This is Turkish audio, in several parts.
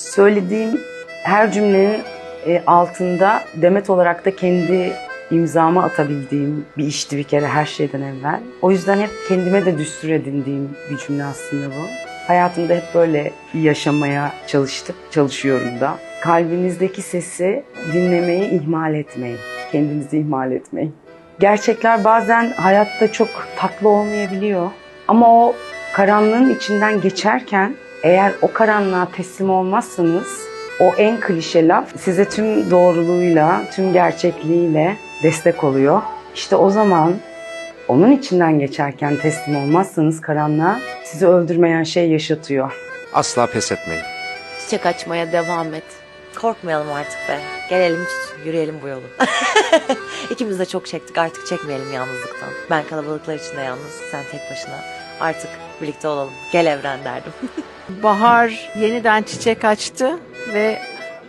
Söylediğim her cümlenin e, altında demet olarak da kendi imzamı atabildiğim bir işti bir kere her şeyden evvel. O yüzden hep kendime de düstur edindiğim bir cümle aslında bu. Hayatımda hep böyle yaşamaya çalıştım, çalışıyorum da. Kalbinizdeki sesi dinlemeyi ihmal etmeyin. Kendinizi ihmal etmeyin. Gerçekler bazen hayatta çok tatlı olmayabiliyor. Ama o karanlığın içinden geçerken eğer o karanlığa teslim olmazsanız o en klişe laf size tüm doğruluğuyla, tüm gerçekliğiyle destek oluyor. İşte o zaman onun içinden geçerken teslim olmazsanız karanlığa sizi öldürmeyen şey yaşatıyor. Asla pes etmeyin. Çiçek açmaya devam et. Korkmayalım artık be. Gelelim yürüyelim bu yolu. İkimiz de çok çektik artık çekmeyelim yalnızlıktan. Ben kalabalıklar içinde yalnız, sen tek başına. Artık birlikte olalım. Gel evren derdim. Bahar yeniden çiçek açtı ve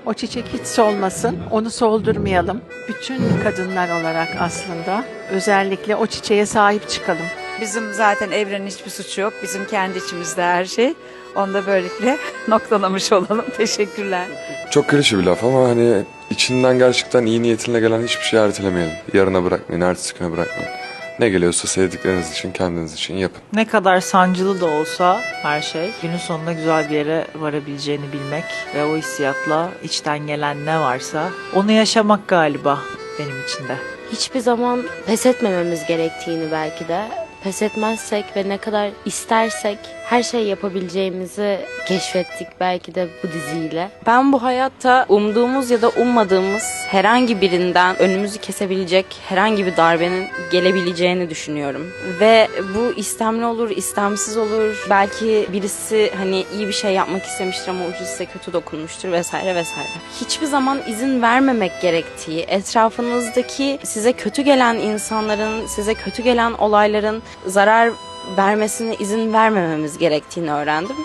o çiçek hiç solmasın. Onu soldurmayalım. Bütün kadınlar olarak aslında özellikle o çiçeğe sahip çıkalım. Bizim zaten evrenin hiçbir suçu yok. Bizim kendi içimizde her şey. Onu da böylelikle noktalamış olalım. Teşekkürler. Çok klişe bir laf ama hani içinden gerçekten iyi niyetinle gelen hiçbir şeyi ertelemeyelim. Yarına bırakmayın, ertesi güne bırakmayın. Ne geliyorsa sevdikleriniz için, kendiniz için yapın. Ne kadar sancılı da olsa her şey günün sonunda güzel bir yere varabileceğini bilmek ve o hissiyatla içten gelen ne varsa onu yaşamak galiba benim için de. Hiçbir zaman pes etmememiz gerektiğini belki de pes etmezsek ve ne kadar istersek her şey yapabileceğimizi keşfettik belki de bu diziyle. Ben bu hayatta umduğumuz ya da ummadığımız herhangi birinden önümüzü kesebilecek herhangi bir darbenin gelebileceğini düşünüyorum. Ve bu istemli olur, istemsiz olur. Belki birisi hani iyi bir şey yapmak istemiştir ama ucu size kötü dokunmuştur vesaire vesaire. Hiçbir zaman izin vermemek gerektiği, etrafınızdaki size kötü gelen insanların, size kötü gelen olayların zarar vermesine izin vermememiz gerektiğini öğrendim.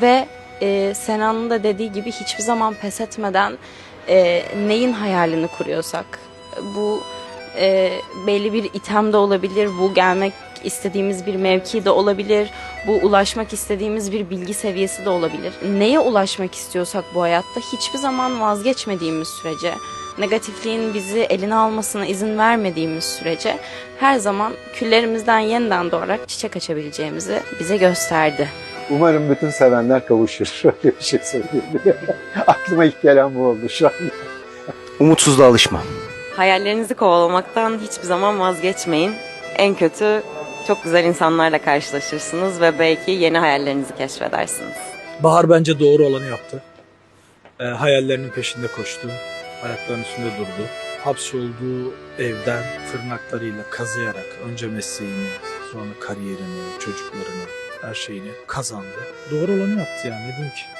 Ve e, Sena'nın da dediği gibi hiçbir zaman pes etmeden e, neyin hayalini kuruyorsak bu e, belli bir item de olabilir, bu gelmek istediğimiz bir mevki de olabilir, bu ulaşmak istediğimiz bir bilgi seviyesi de olabilir. Neye ulaşmak istiyorsak bu hayatta hiçbir zaman vazgeçmediğimiz sürece, negatifliğin bizi eline almasına izin vermediğimiz sürece her zaman küllerimizden yeniden doğarak çiçek açabileceğimizi bize gösterdi. Umarım bütün sevenler kavuşur. Öyle bir şey söyleyebilirim. Aklıma ilk gelen bu oldu şu an. Umutsuzluğa alışma. Hayallerinizi kovalamaktan hiçbir zaman vazgeçmeyin. En kötü çok güzel insanlarla karşılaşırsınız ve belki yeni hayallerinizi keşfedersiniz. Bahar bence doğru olanı yaptı. Ee, hayallerinin peşinde koştu. Ayaklarının üstünde durdu. Hapsolduğu evden tırnaklarıyla kazıyarak önce mesleğini, sonra kariyerini, çocuklarını, her şeyini kazandı. Doğru olanı yaptı yani ne diyeyim ki.